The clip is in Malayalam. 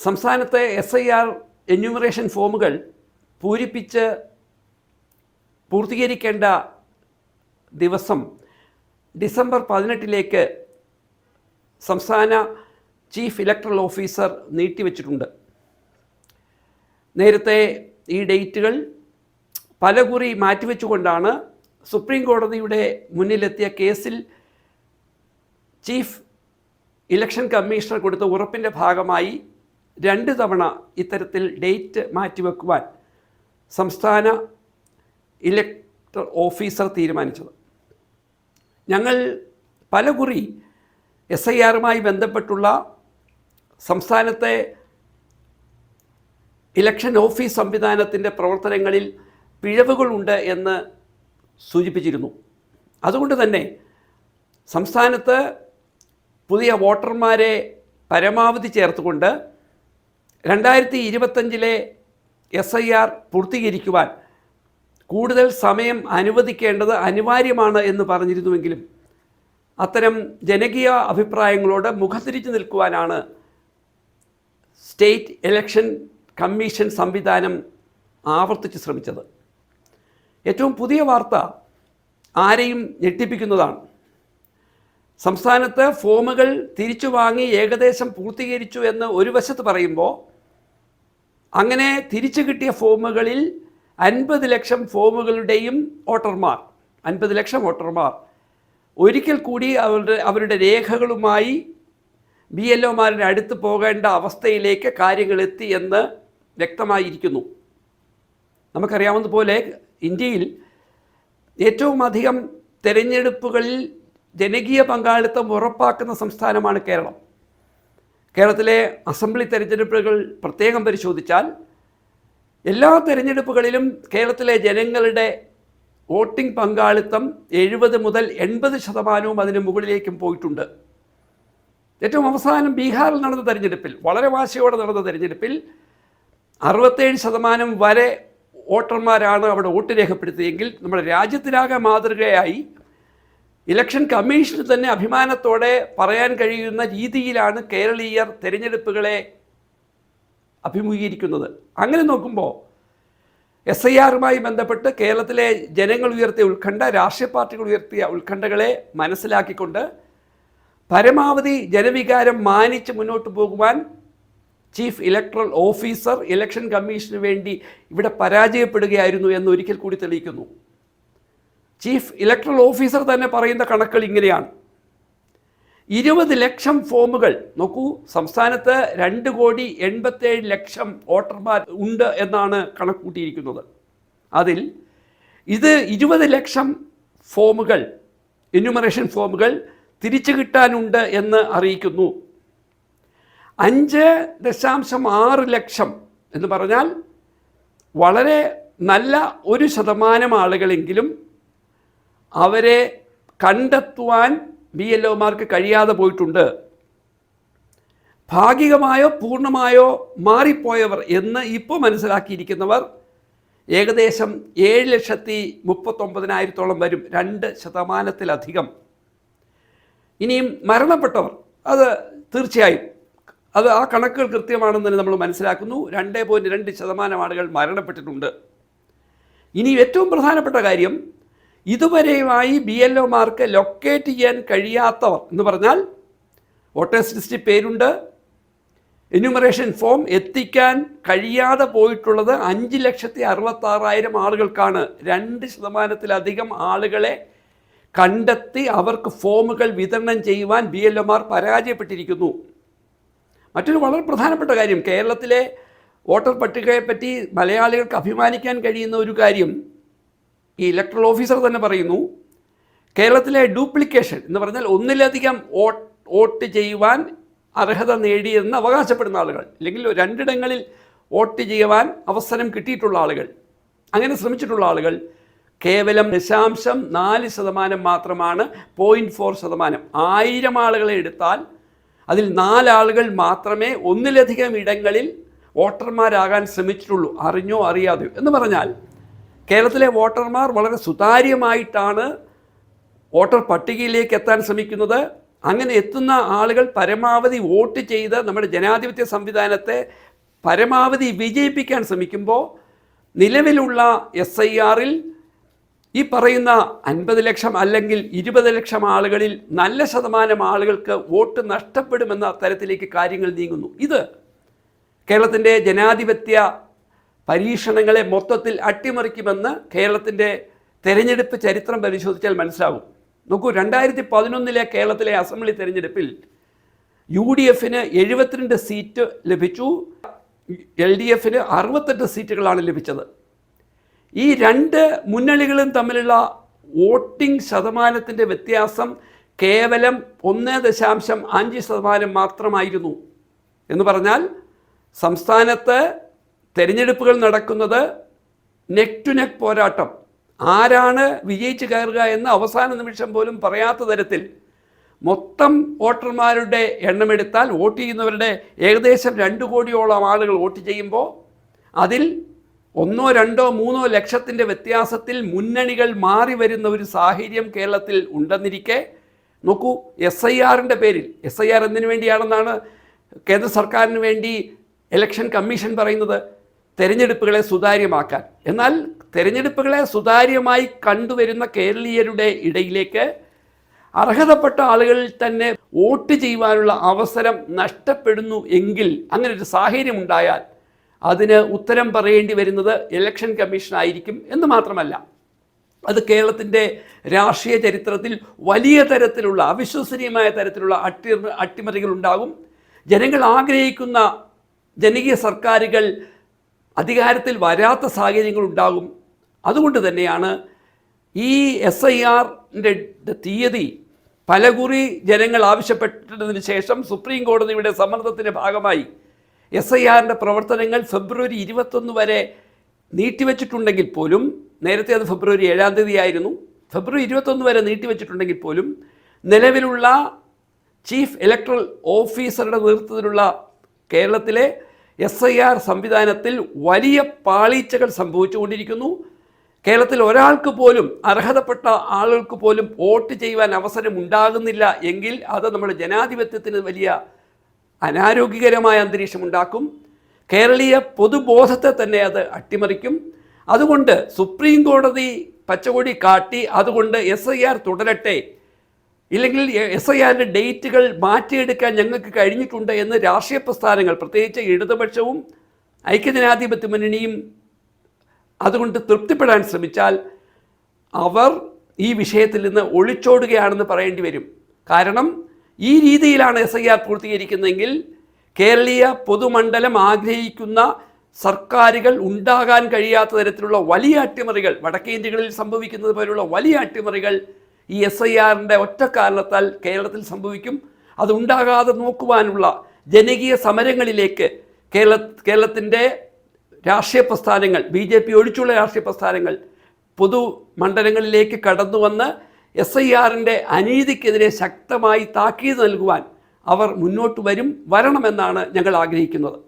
സംസ്ഥാനത്തെ എസ് ഐ ആർ എന്യൂമറേഷൻ ഫോമുകൾ പൂരിപ്പിച്ച് പൂർത്തീകരിക്കേണ്ട ദിവസം ഡിസംബർ പതിനെട്ടിലേക്ക് സംസ്ഥാന ചീഫ് ഇലക്ട്രൽ ഓഫീസർ നീട്ടിവെച്ചിട്ടുണ്ട്. നേരത്തെ ഈ ഡേറ്റുകൾ പലകുറി മാറ്റിവെച്ചുകൊണ്ടാണ് സുപ്രീം കോടതിയുടെ മുന്നിലെത്തിയ കേസിൽ ചീഫ് ഇലക്ഷൻ കമ്മീഷണർ കൊടുത്ത ഉറപ്പിന്റെ ഭാഗമായി രണ്ട് തവണ ഇത്തരത്തിൽ ഡേറ്റ് മാറ്റിവെക്കുവാൻ സംസ്ഥാന ഇലക്ടർ ഓഫീസർ തീരുമാനിച്ചത്. ഞങ്ങൾ പല കുറി എസ് ഐ ആറുമായി ബന്ധപ്പെട്ടുള്ള സംസ്ഥാനത്തെ ഇലക്ഷൻ ഓഫീസ് സംവിധാനത്തിന്റെ പ്രവർത്തനങ്ങളിൽ പിഴവുകളുണ്ട് എന്ന് സൂചിപ്പിച്ചിരുന്നു. അതുകൊണ്ട് തന്നെ സംസ്ഥാനത്ത് പുതിയ വോട്ടർമാരെ പരമാവധി ചേർത്തുകൊണ്ട് രണ്ടായിരത്തി ഇരുപത്തഞ്ചിലെ എസ് ഐ ആർ പൂർത്തീകരിക്കുവാൻ കൂടുതൽ സമയം അനുവദിക്കേണ്ടത് അനിവാര്യമാണ് എന്ന് പറഞ്ഞിരുന്നുവെങ്കിലും അത്തരം ജനകീയ അഭിപ്രായങ്ങളോട് മുഖത്തിരിച്ചു നിൽക്കുവാനാണ് സ്റ്റേറ്റ് ഇലക്ഷൻ കമ്മീഷൻ സംവിധാനം ആവർത്തിച്ച് ശ്രമിച്ചത്. ഏറ്റവും പുതിയ വാർത്ത ആരെയും ഞെട്ടിപ്പിക്കുന്നതാണ്. സംസ്ഥാനത്ത് ഫോമുകൾ തിരിച്ചു വാങ്ങി ഏകദേശം പൂർത്തീകരിച്ചു എന്ന് ഒരു വശത്ത് പറയുമ്പോൾ അങ്ങനെ തിരിച്ചു കിട്ടിയ ഫോമുകളിൽ അൻപത് ലക്ഷം ഫോമുകളുടെയും വോട്ടർമാർ അൻപത് ലക്ഷം വോട്ടർമാർ. ഒരിക്കൽ കൂടി അവരുടെ അവരുടെ രേഖകളുമായി ബി എൽ ഒമാരുടെ അടുത്ത് പോകേണ്ട അവസ്ഥയിലേക്ക് കാര്യങ്ങൾ എത്തി എന്ന് വ്യക്തമായിരിക്കുന്നു. നമുക്കറിയാവുന്ന പോലെ ഇന്ത്യയിൽ ഏറ്റവും അധികം തെരഞ്ഞെടുപ്പുകളിൽ ജനകീയ പങ്കാളിത്തം ഉറപ്പാക്കുന്ന സംസ്ഥാനമാണ് കേരളം. കേരളത്തിലെ അസംബ്ലി തെരഞ്ഞെടുപ്പുകൾ പ്രത്യേകം പരിശോധിച്ചാൽ എല്ലാ തെരഞ്ഞെടുപ്പുകളിലും കേരളത്തിലെ ജനങ്ങളുടെ വോട്ടിംഗ് പങ്കാളിത്തം എഴുപത് മുതൽ എൺപത് ശതമാനവും അതിന് മുകളിലേക്കും പോയിട്ടുണ്ട്. ഏറ്റവും അവസാനം ബീഹാറിൽ നടന്ന തെരഞ്ഞെടുപ്പിൽ വളരെ വാശിയോടെ നടന്ന തെരഞ്ഞെടുപ്പിൽ അറുപത്തേഴ് ശതമാനം വരെ വോട്ടർമാരാണ് അവിടെ വോട്ട് രേഖപ്പെടുത്തിയെങ്കിൽ നമ്മുടെ രാജ്യത്തിനാകെ മാതൃകയായി ഇലക്ഷൻ കമ്മീഷന് തന്നെ അഭിമാനത്തോടെ പറയാൻ കഴിയുന്ന രീതിയിലാണ് കേരളീയർ തിരഞ്ഞെടുപ്പുകളെ അഭിമുഖീകരിക്കുന്നത്. അങ്ങനെ നോക്കുമ്പോൾ എസ് ഐ ആറുമായി ബന്ധപ്പെട്ട് കേരളത്തിലെ ജനങ്ങൾ ഉയർത്തിയ ഉത്കണ്ഠ രാഷ്ട്രീയ പാർട്ടികൾ ഉയർത്തിയ ഉത്കണ്ഠകളെ മനസ്സിലാക്കിക്കൊണ്ട് പരമാവധി ജനവികാരം മാനിച്ച് മുന്നോട്ട് പോകുവാൻ ചീഫ് ഇലക്ട്രൽ ഓഫീസർ ഇലക്ഷൻ കമ്മീഷന് വേണ്ടി ഇവിടെ പരാജയപ്പെടുകയായിരുന്നു എന്ന് ഒരിക്കൽ കൂടി തെളിയിക്കുന്നു. ചീഫ് ഇലക്ട്രൽ ഓഫീസർ തന്നെ പറയുന്ന കണക്കുകൾ ഇങ്ങനെയാണ്. ഇരുപത് ലക്ഷം ഫോമുകൾ നോക്കൂ സംസ്ഥാനത്ത് രണ്ട് കോടി എൺപത്തേഴ് ലക്ഷം വോട്ടർമാർ ഉണ്ട് എന്നാണ് കണക്കൂട്ടിയിരിക്കുന്നത് അതിൽ ഇത് ഇരുപത് ലക്ഷം ഫോമുകൾ എന്യൂമറേഷൻ ഫോമുകൾ തിരിച്ചു കിട്ടാനുണ്ട് എന്ന് അറിയിക്കുന്നു. അഞ്ച് ദശാംശം ആറ് ലക്ഷം എന്ന് പറഞ്ഞാൽ വളരെ നല്ല ഒരു ശതമാനം ആളുകളെങ്കിലും അവരെ കണ്ടെത്തുവാൻ ബി എൽ ഒമാർക്ക് കഴിയാതെ പോയിട്ടുണ്ട്. ഭാഗികമായോ പൂർണമായോ മാറിപ്പോയവർ എന്ന് ഇപ്പോൾ മനസ്സിലാക്കിയിരിക്കുന്നവർ ഏകദേശം ഏഴ് ലക്ഷത്തി മുപ്പത്തൊമ്പതിനായിരത്തോളം വരും രണ്ട് ശതമാനത്തിലധികം. ഇനിയും മരണപ്പെട്ടവർ അത് തീർച്ചയായും. അത് ആ കണക്കുകൾ കൃത്യമാണെന്ന് തന്നെ നമ്മൾ മനസ്സിലാക്കുന്നു. രണ്ട് പോയിന്റ് രണ്ട് ശതമാനം ആളുകൾ മരണപ്പെട്ടിട്ടുണ്ട്. ഇനി ഏറ്റവും പ്രധാനപ്പെട്ട കാര്യം ഇതുവരെയുമായി ബി എൽ ഒമാർക്ക് ലൊക്കേറ്റ് ചെയ്യാൻ കഴിയാത്തവർ എന്ന് പറഞ്ഞാൽ വോട്ടേഴ്സ് ലിസ്റ്റിൽ പേരുണ്ട്. എന്യൂമറേഷൻ ഫോം എത്തിക്കാൻ കഴിയാതെ പോയിട്ടുള്ളത് അഞ്ച് ലക്ഷത്തി അറുപത്താറായിരം ആളുകൾക്കാണ്. രണ്ട് ശതമാനത്തിലധികം ആളുകളെ കണ്ടെത്തി അവർക്ക് ഫോമുകൾ വിതരണം ചെയ്യുവാൻ ബി എൽ ഒമാർ പരാജയപ്പെട്ടിരിക്കുന്നു. മറ്റൊരു വളരെ പ്രധാനപ്പെട്ട കാര്യം കേരളത്തിലെ വോട്ടർ പട്ടികയെപ്പറ്റി മലയാളികൾക്ക് അഭിമാനിക്കാൻ കഴിയുന്ന ഒരു കാര്യം ഈ ഇലക്ട്രൽ ഓഫീസർ തന്നെ പറയുന്നു കേരളത്തിലെ ഡ്യൂപ്ലിക്കേഷൻ എന്ന് പറഞ്ഞാൽ ഒന്നിലധികം വോട്ട് ചെയ്യുവാൻ അർഹത നേടിയെന്ന് അവകാശപ്പെടുന്ന ആളുകൾ. അല്ലെങ്കിൽ രണ്ടിടങ്ങളിൽ വോട്ട് ചെയ്യുവാൻ അവസരം കിട്ടിയിട്ടുള്ള ആളുകൾ. അങ്ങനെ ശ്രമിച്ചിട്ടുള്ള ആളുകൾ കേവലം ദശാംശം നാല് ശതമാനം മാത്രമാണ് പോയിന്റ് ഫോർ ശതമാനം. ആയിരം ആളുകളെ എടുത്താൽ അതിൽ നാലാളുകൾ മാത്രമേ ഒന്നിലധികം ഇടങ്ങളിൽ വോട്ടർമാരാകാൻ ശ്രമിച്ചിട്ടുള്ളൂ. അറിഞ്ഞോ അറിയാതെയോ എന്ന് പറഞ്ഞാൽ കേരളത്തിലെ വോട്ടർമാർ വളരെ സുതാര്യമായിട്ടാണ് വോട്ടർ പട്ടികയിലേക്ക് എത്താൻ ശ്രമിക്കുന്നത്. അങ്ങനെ എത്തുന്ന ആളുകൾ പരമാവധി വോട്ട് ചെയ്ത് നമ്മുടെ ജനാധിപത്യ സംവിധാനത്തെ പരമാവധി വിജയിപ്പിക്കാൻ ശ്രമിക്കുമ്പോൾ നിലവിലുള്ള എസ് ഐ ആറിൽ ഈ പറയുന്ന അൻപത് ലക്ഷം അല്ലെങ്കിൽ ഇരുപത് ലക്ഷം ആളുകളിൽ നല്ല ശതമാനം ആളുകൾക്ക് വോട്ട് നഷ്ടപ്പെടുമെന്ന തരത്തിലേക്ക് കാര്യങ്ങൾ നീങ്ങുന്നു. ഇത് കേരളത്തിന്റെ ജനാധിപത്യ പരീക്ഷണങ്ങളെ മൊത്തത്തിൽ അട്ടിമറിക്കുമെന്ന് കേരളത്തിന്റെ തെരഞ്ഞെടുപ്പ് ചരിത്രം പരിശോധിച്ചാൽ മനസ്സിലാവും. നോക്കൂ രണ്ടായിരത്തി പതിനൊന്നിലെ കേരളത്തിലെ അസംബ്ലി തെരഞ്ഞെടുപ്പിൽ യു ഡി എഫിന് എഴുപത്തിരണ്ട് സീറ്റ് ലഭിച്ചു. എൽ ഡി എഫിന് അറുപത്തെട്ട് സീറ്റുകളാണ് ലഭിച്ചത്. ഈ രണ്ട് മുന്നണികളും തമ്മിലുള്ള വോട്ടിംഗ് ശതമാനത്തിന്റെ വ്യത്യാസം കേവലം ഒന്ന് ദശാംശം അഞ്ച് ശതമാനം മാത്രമായിരുന്നു എന്ന് പറഞ്ഞാൽ സംസ്ഥാനത്ത് തെരഞ്ഞെടുപ്പുകൾ നടക്കുന്നത് നെക്ക് ടു നെക്ക് പോരാട്ടം. ആരാണ് വിജയിച്ച് കയറുക എന്ന് അവസാന നിമിഷം പോലും പറയാത്ത തരത്തിൽ മൊത്തം വോട്ടർമാരുടെ എണ്ണമെടുത്താൽ വോട്ട് ചെയ്യുന്നവരുടെ ഏകദേശം രണ്ട് കോടിയോളം ആളുകൾ വോട്ട് ചെയ്യുമ്പോൾ അതിൽ ഒന്നോ രണ്ടോ മൂന്നോ ലക്ഷത്തിന്റെ വ്യത്യാസത്തിൽ മുന്നണികൾ മാറി വരുന്ന ഒരു സാഹചര്യം കേരളത്തിൽ ഉണ്ടെന്നിരിക്കെ നോക്കൂ എസ് ഐ ആറിന്റെ പേരിൽ എസ് ഐ ആർ എന്തിനു വേണ്ടിയാണെന്നാണ് കേന്ദ്ര സർക്കാരിന് വേണ്ടി ഇലക്ഷൻ കമ്മീഷൻ പറയുന്നത്. തെരഞ്ഞെടുപ്പുകളെ സുതാര്യമാക്കാൻ. എന്നാൽ തെരഞ്ഞെടുപ്പുകളെ സുതാര്യമായി കണ്ടുവരുന്ന കേരളീയരുടെ ഇടയിലേക്ക് അർഹതപ്പെട്ട ആളുകളിൽ തന്നെ വോട്ട് ചെയ്യുവാനുള്ള അവസരം നഷ്ടപ്പെടുന്നു എങ്കിൽ അങ്ങനെ ഒരു സാഹചര്യം ഉണ്ടായാൽ അതിന് ഉത്തരം പറയേണ്ടി വരുന്നത് ഇലക്ഷൻ കമ്മീഷനായിരിക്കും എന്ന് മാത്രമല്ല. അത് കേരളത്തിന്റെ രാഷ്ട്രീയ ചരിത്രത്തിൽ വലിയ തരത്തിലുള്ള അവിശ്വസനീയമായ തരത്തിലുള്ള അട്ടി അട്ടിമറികൾ ഉണ്ടാകും. ജനങ്ങൾ ആഗ്രഹിക്കുന്ന ജനകീയ സർക്കാരുകൾ അധികാരത്തിൽ വരാത്ത സാഹചര്യങ്ങൾ ഉണ്ടാകും. അതുകൊണ്ട് തന്നെയാണ് ഈ എസ് ഐ ആറിന്റെ തീയതി പലകുറി ജനങ്ങൾ ആവശ്യപ്പെട്ടതിന് ശേഷം സുപ്രീം കോടതിയുടെ സമ്മർദ്ദത്തിന്റെ ഭാഗമായി എസ് ഐ ആറിന്റെ പ്രവർത്തനങ്ങൾ ഫെബ്രുവരി ഇരുപത്തൊന്ന് വരെ നീട്ടിവെച്ചിട്ടുണ്ടെങ്കിൽ പോലും നേരത്തെ അത് ഫെബ്രുവരി ഏഴാം തീയതി ആയിരുന്നു ഫെബ്രുവരി ഇരുപത്തൊന്ന് വരെ നീട്ടിവെച്ചിട്ടുണ്ടെങ്കിൽ പോലും നിലവിലുള്ള ചീഫ് ഇലക്ട്രൽ ഓഫീസറുടെ നേതൃത്വത്തിലുള്ള കേരളത്തിലെ എസ് ഐ ആർ സംവിധാനത്തിൽ വലിയ പാളീച്ചകൾ സംഭവിച്ചുകൊണ്ടിരിക്കുന്നു. കേരളത്തിൽ ഒരാൾക്ക് പോലും അർഹതപ്പെട്ട ആളുകൾക്ക് പോലും വോട്ട് ചെയ്യുവാൻ അവസരം ഉണ്ടാകുന്നില്ല എങ്കിൽ അത് നമ്മുടെ ജനാധിപത്യത്തിന് വലിയ അനാരോഗ്യകരമായ അന്തരീക്ഷം ഉണ്ടാക്കും കേരളീയ പൊതുബോധത്തെ തന്നെ അത് അട്ടിമറിക്കും. അതുകൊണ്ട് സുപ്രീം കോടതി പച്ചകൊടി കാട്ടി അതുകൊണ്ട് എസ് ഐ ആർ തുടരട്ടെ. ഇല്ലെങ്കിൽ എസ് ഐ ആറിന്റെ ഡേറ്റുകൾ മാറ്റിയെടുക്കാൻ ഞങ്ങൾക്ക് കഴിഞ്ഞിട്ടുണ്ട് എന്ന് രാഷ്ട്രീയ പ്രസ്ഥാനങ്ങൾ പ്രത്യേകിച്ച് ഇടതുപക്ഷവും ഐക്യജനാധിപത്യ മുന്നണിയും അതുകൊണ്ട് തൃപ്തിപ്പെടാൻ ശ്രമിച്ചാൽ അവർ ഈ വിഷയത്തിൽ നിന്ന് ഒളിച്ചോടുകയാണെന്ന് പറയേണ്ടി വരും. കാരണം ഈ രീതിയിലാണ് എസ് ഐ ആർ പൂർത്തീകരിക്കുന്നതെങ്കിൽ കേരളീയ പൊതുമണ്ഡലം ആഗ്രഹിക്കുന്ന സർക്കാരുകൾ ഉണ്ടാകാൻ കഴിയാത്ത തരത്തിലുള്ള വലിയ അട്ടിമറികൾ വടക്കേ ഇന്ത്യകളിൽ സംഭവിക്കുന്നത് പോലുള്ള വലിയ അട്ടിമറികൾ ഈ എസ് ഐ ആറിന്റെ ഒറ്റ കാരണത്താൽ കേരളത്തിൽ സംഭവിക്കും. അതുണ്ടാകാതെ നോക്കുവാനുള്ള ജനകീയ സമരങ്ങളിലേക്ക് കേരള കേരളത്തിന്റെ രാഷ്ട്രീയ പ്രസ്ഥാനങ്ങൾ ബി ജെ പി ഒഴിച്ചുള്ള രാഷ്ട്രീയ പ്രസ്ഥാനങ്ങൾ പൊതു മണ്ഡലങ്ങളിലേക്ക് കടന്നു വന്ന് എസ് ഐ ആറിന്റെ അനീതിക്കെതിരെ ശക്തമായി താക്കീത് നൽകുവാൻ അവർ മുന്നോട്ട് വരും വരണമെന്നാണ് ഞങ്ങൾ ആഗ്രഹിക്കുന്നത്.